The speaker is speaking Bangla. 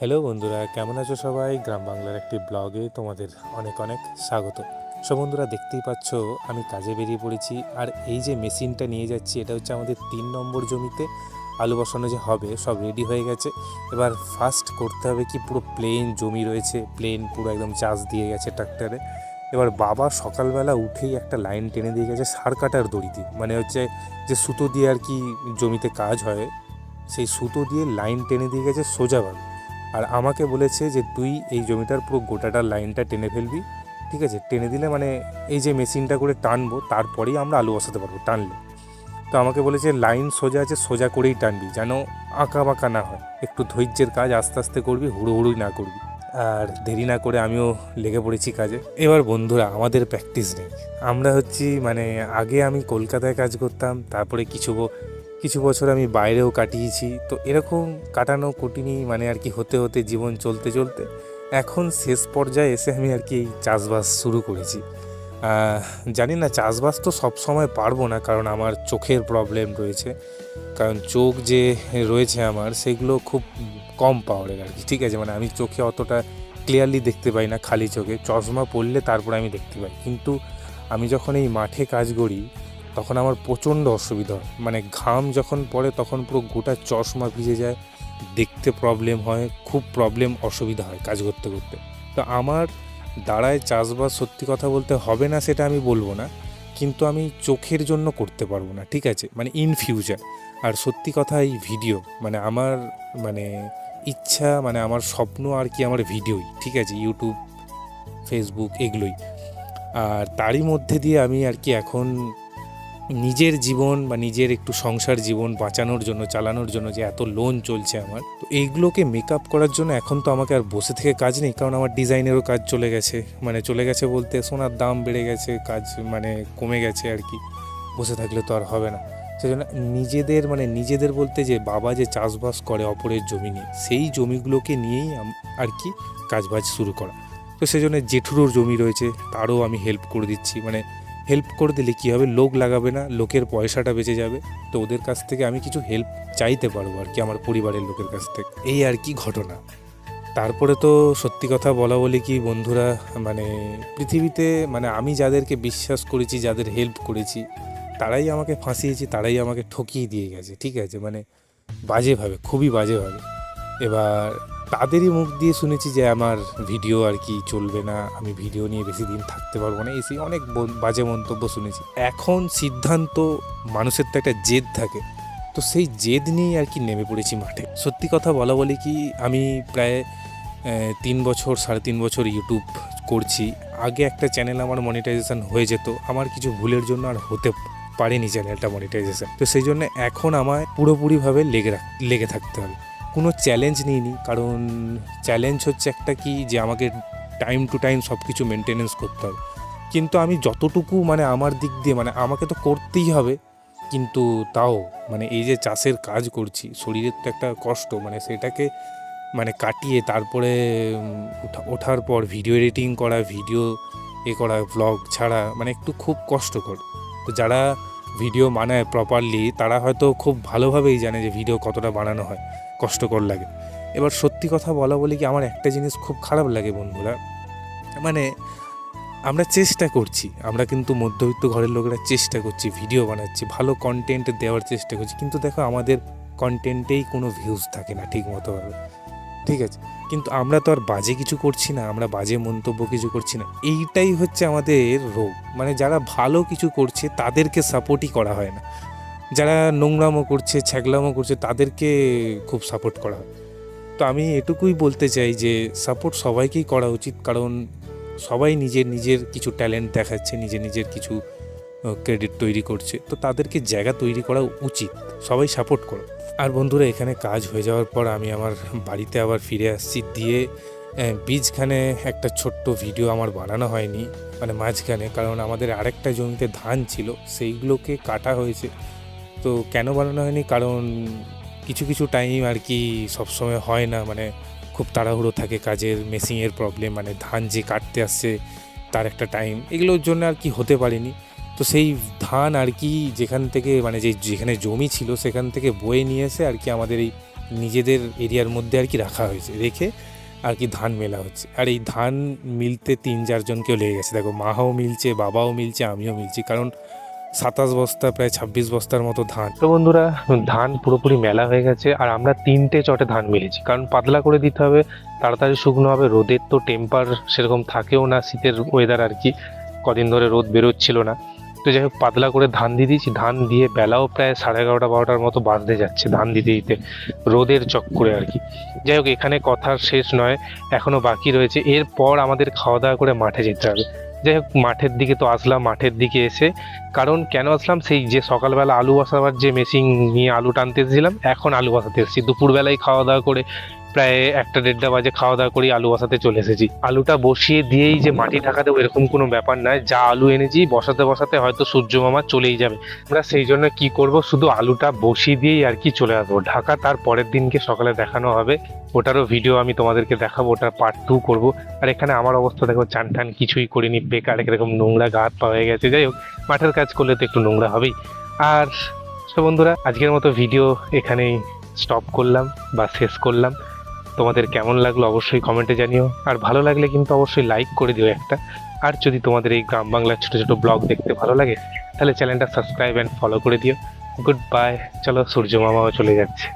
হ্যালো বন্ধুরা, কেমন আছো সবাই? গ্রাম বাংলার একটি ব্লগে তোমাদের অনেক অনেক স্বাগত। সো বন্ধুরা, দেখতেই পাচ্ছ, আমি কাজে বেরিয়ে পড়েছি। আর এই যে মেশিনটা নিয়ে যাচ্ছি, এটা হচ্ছে আমাদের তিন নম্বর জমিতে। আলু বসানো যে হবে, সব রেডি হয়ে গেছে। এবার ফার্স্ট করতে হবে কি, পুরো প্লেন জমি রয়েছে। প্লেন পুরো একদম চাষ দিয়ে গেছে ট্রাক্টরে এবার বাবা সকালবেলা উঠেই একটা লাইন টেনে দিয়ে গেছে, সার কাটার দড়ি দিয়ে মানে হচ্ছে যে সুতো দিয়ে আর কি জমিতে কাজ হয়, সেই সুতো দিয়ে লাইন টেনে দিয়ে গেছে সোজাভাবে আর আমাকে বলেছে যে তুই এই জমিটার পুরো গোটাটার লাইনটা টেনে ফেলবি, ঠিক আছে? টেনে দিলে মানে এই যে মেশিনটা করে টানবো, তারপরেই আমরা আলু বসাতে পারব, টানলে। তো আমাকে বলেছে, লাইন সোজা আছে, সোজা করেই টানবি, যেন আঁকা বাঁকা না হয়। একটু ধৈর্যের কাজ আস্তে আস্তে করবি হুড়োহুড়োই না করবি। আর দেরি না করে আমিও লেগে পড়েছি কাজে। এবার বন্ধুরা, আমাদের প্র্যাকটিস নেই। আমরা হচ্ছি মানে আগে আমি কলকাতায় কাজ করতাম, তারপরে কিছু কিছু বছর আমি বাইরেও কাটিয়েছি। তো এরকম কাটানো কুটিনি মানে আর কি হতে হতে, জীবন চলতে চলতে এখন শেষ পর্যায়ে এসে আমি আর কি এই চাষবাস শুরু করেছি। জানি না, চাষবাস তো সব সময় পারব না কারণ আমার চোখের প্রবলেম রয়েছে। কারণ চোখ যে রয়েছে আমার, সেগুলো খুব কম পাওয়ারের আর কি, ঠিক আছে? মানে আমি চোখে অতটা ক্লিয়ারলি দেখতে পাই না, খালি চোখে। চশমা পরলে তারপর আমি দেখতে পাই। কিন্তু আমি যখন এই মাঠে কাজ করি তখন আমার প্রচণ্ড অসুবিধা হয়। মানে ঘাম যখন পড়ে তখন পুরো গোটা চশমা ভিজে যায়, দেখতে প্রবলেম হয়, খুব প্রবলেম অসুবিধা হয় কাজ করতে করতে। তো আমার দাঁড়ায় চাষবাস সত্যি কথা বলতে হবে না সেটা আমি বলব না, কিন্তু আমি চোখের জন্য করতে পারব না, ঠিক আছে? মানে ইন ফিউচার আর সত্যি কথা এই ভিডিও মানে আমার মানে ইচ্ছা মানে আমার স্বপ্ন আর কি আমার ভিডিওই ঠিক আছে? ইউটিউব ফেসবুক এগুলোই। আর তারই মধ্যে দিয়ে আমি আর কি এখন নিজের জীবন বা নিজের একটু সংসার জীবন বাঁচানোর জন্য, চালানোর জন্য যে এত লোন চলছে আমার, তো এইগুলোকে মেকআপ করার জন্য এখন তো আমাকে আর বসে থেকে কাজ নেই, কারণ আমার ডিজাইনেরও কাজ চলে গেছে। মানে চলে গেছে বলতে সোনার দাম বেড়ে গেছে, কাজ মানে কমে গেছে আর কি। বসে থাকলে তো আর হবে না। সেজন্য নিজেদের মানে নিজেদের বলতে যে বাবা যে চাষবাস করে অপরের জমি নিয়ে, সেই জমিগুলোকে নিয়েই আর কি কাজবাজ শুরু করা। তো সেজন্য জেঠুরোর জমি রয়েছে, তারও আমি হেল্প করে দিচ্ছি। মানে হেল্প করে দিলে কী হবে? লোক লাগাবে না, লোকের পয়সাটা বেঁচে যাবে। তো ওদের কাছ থেকে আমি কিছু হেল্প চাইতে পারব আর কি, আমার পরিবারের লোকের কাছ থেকে। এই আর কি ঘটনা। তারপরে তো সত্যি কথা বলা বলি কি, বন্ধুরা মানে পৃথিবীতে মানে আমি যাদেরকে বিশ্বাস করেছি, যাদের হেল্প করেছি, তারাই আমাকে ফাঁসিয়েছি, তারাই আমাকে ঠকিয়ে দিয়ে গেছে, ঠিক আছে? মানে বাজেভাবে, খুবই বাজেভাবে। এবার তাদেরই মুখ দিয়ে শুনেছি যে আমার ভিডিও আর কি চলবে না, আমি ভিডিও নিয়ে বেশি দিন থাকতে পারব না এসে অনেক বাজে মন্তব্য শুনেছি। এখন সিদ্ধান্ত মানুষের তো একটা জেদ থাকে, তো সেই জেদ নিয়েই আর কি নেমে পড়েছি মাঠে। সত্যি কথা বলা বলি কি, আমি প্রায় তিন বছর, সাড়ে তিন বছর ইউটিউব করছি, আগে একটা চ্যানেল আমার মনিটাইজেশন হয়ে যেত, আমার কিছু ভুলের জন্য আর হতে পারেনি চ্যানেলটা মনিটাইজেশন তো সেই জন্য এখন আমায় পুরোপুরিভাবে লেগে রাখ, লেগে থাকতে হবে। কোনো চ্যালেঞ্জ নিইনি। কারণ চ্যালেঞ্জ হচ্ছে একটা কি যে আমাকে টাইম টু টাইম সব কিছু মেনটেনেন্স করতে হবে। কিন্তু আমি যতটুকু মানে আমার দিক দিয়ে মানে আমাকে তো করতেই হবে, কিন্তু তাও মানে এই যে চাষের কাজ করছি, শরীরের তো একটা কষ্ট মানে সেটাকে মানে কাটিয়ে তারপরে ওঠা- ওঠার পর ভিডিও এডিটিং করা ভিডিও এ করা ব্লগ ছাড়া মানে একটু খুব কষ্টকর। তো যারা ভিডিও বানায় প্রপারলি তারা হয়তো খুব ভালোভাবেই জানে যে ভিডিও কতটা বানানো হয়। কষ্টকর লাগে। এবার সত্যি কথা বলা বলি কি আমার একটা জিনিস খুব খারাপ লাগে বন্ধুরা? মানে আমরা চেষ্টা করছি, আমরা কিন্তু মধ্যবিত্ত ঘরের লোকেরা চেষ্টা করছি ভিডিও বানাচ্ছি, ভালো কন্টেন্ট দেওয়ার চেষ্টা করছি, কিন্তু দেখো আমাদের কন্টেন্টেই কোনো ভিউজ থাকে না ঠিক মতোভাবে ঠিক আছে? কিন্তু আমরা তো আর বাজে কিছু করছি না, আমরা বাজে মন্তব্য কিছু করছি না। এইটাই হচ্ছে আমাদের রোগ। মানে যারা ভালো কিছু করছে, তাদেরকে সাপোর্টই করা হয় না। যারা নোংরামো করছে, ছ্যাগলামো করছে, তাদেরকে খুব সাপোর্ট করা। তো আমি এটুকুই বলতে চাই যে সাপোর্ট সবাইকেই করা উচিত, কারণ সবাই নিজের নিজের কিছু ট্যালেন্ট দেখাচ্ছে, নিজের নিজের কিছু ক্রেডিট তৈরি করছে। তো তাদেরকে জায়গা তৈরি করা উচিত, সবাই সাপোর্ট করো। আর বন্ধুরা, এখানে কাজ হয়ে যাওয়ার পর আমি আমার বাড়িতে আবার ফিরে আসছি, দিয়ে বীজখানে একটা ছোট্ট ভিডিও আমার বানানো হয়নি মানে মাঝখানে, কারণ আমাদের আরেকটা জমিতে ধান ছিল, সেইগুলোকে কাটা হয়েছে। তো কেন বানানো হয়নি? কারণ কিছু কিছু টাইম আর কি সবসময় হয় না। মানে খুব তাড়াহুড়ো থাকে কাজের মেশিনের প্রবলেম মানে ধান যে কাটতে আসছে, তার একটা টাইম এগুলোর জন্য আর কি হতে পারেনি। তো সেই ধান আর কি যেখান থেকে মানে যে যেখানে জমি ছিল, সেখান থেকে বয়ে নিয়ে এসে আর কি আমাদের এই নিজেদের এরিয়ার মধ্যে আর কি রাখা হয়েছে, রেখে আর কি ধান মেলা হচ্ছে। আর এই ধান মিলতে তিন চারজনকেও লেগে গেছে। দেখো, মাও মিলছে, বাবাও মিলছে, আমিও মিলছি। কারণ সাতাশ বস্তা, প্রায় ছাব্বিশ বস্তার মতো ধান। তো বন্ধুরা, ধান পুরোপুরি মেলা হয়ে গেছে, আর আমরা তিনটে চটে ধান মিলেছি। কারণ পাতলা করে দিতে হবে, তাড়াতাড়ি শুকনো হবে, রোদের তো টেম্পার সেরকম থাকেও না শীতের ওয়েদার আর কি, কদিন ধরে রোদ বেরোচ্ছিল না। তো যাই হোক, পাতলা করে ধান দিয়ে দিয়েছি, ধান দিয়ে বেলাও প্রায় সাড়ে এগারোটা বারোটার মতো বাজতে যাচ্ছে ধান দিতে দিতে, রোদের চক্করে আর কি। যাই হোক, এখানে কথার শেষ নয়, এখনও বাকি রয়েছে, এরপর আমাদের খাওয়া দাওয়া করে মাঠে যেতে হবে। যাই হোক মাঠের দিকে তো আসলাম, মাঠের দিকে এসে। কারণ কেন আসলাম? সেই যে সকালবেলা আলু বসাবার যে মেশিন নিয়ে আলু টানতে এসেছিলাম, এখন আলু বসাতে এসেছি। দুপুরবেলায় খাওয়া দাওয়া করে প্রায় একটা দেড়টা বাজে খাওয়া দাওয়া করে আলু বসাতে চলে এসেছি। আলুটা বসিয়ে দিয়েই যে মাটি ঢাকা দেবো এরকম কোনো ব্যাপার নয়, যা আলু এনেছি, বসাতে বসাতে হয়তো সূর্য মামা চলেই যাবে। আমরা সেই জন্য কি করব, শুধু আলুটা বসিয়ে দিয়েই আর কি চলে আসব। ঢাকা তার পরের দিনকে সকালে দেখানো হবে। ওটারও ভিডিও আমি তোমাদেরকে দেখাবো, ওটার পার্ট টু করব। আর এখানে আমার অবস্থা দেখো চান টান কিছুই করিনি, বেকার এরকম নোংরা গা হাত পা হয়ে গেছে। যাই হোক, মাঠের কাজ করলে তো একটু নোংরা হবেই। আর তো বন্ধুরা, আজকের মতো ভিডিও এখানেই স্টপ করলাম বা শেষ করলাম। তোমাদের কেমন লাগল অবশ্যই কমেন্টে জানিও। আর ভালো লাগলে কিন্তু অবশ্যই লাইক করে দিও একটা। আর যদি তোমাদের এই গ্রাম বাংলার ছোটো ছোটো ব্লগ দেখতে ভালো লাগে, তাহলে চ্যানেলটা সাবস্ক্রাইব অ্যান্ড ফলো করে দিও। গুড বাই চলো সূর্য মামাও চলে যাচ্ছে।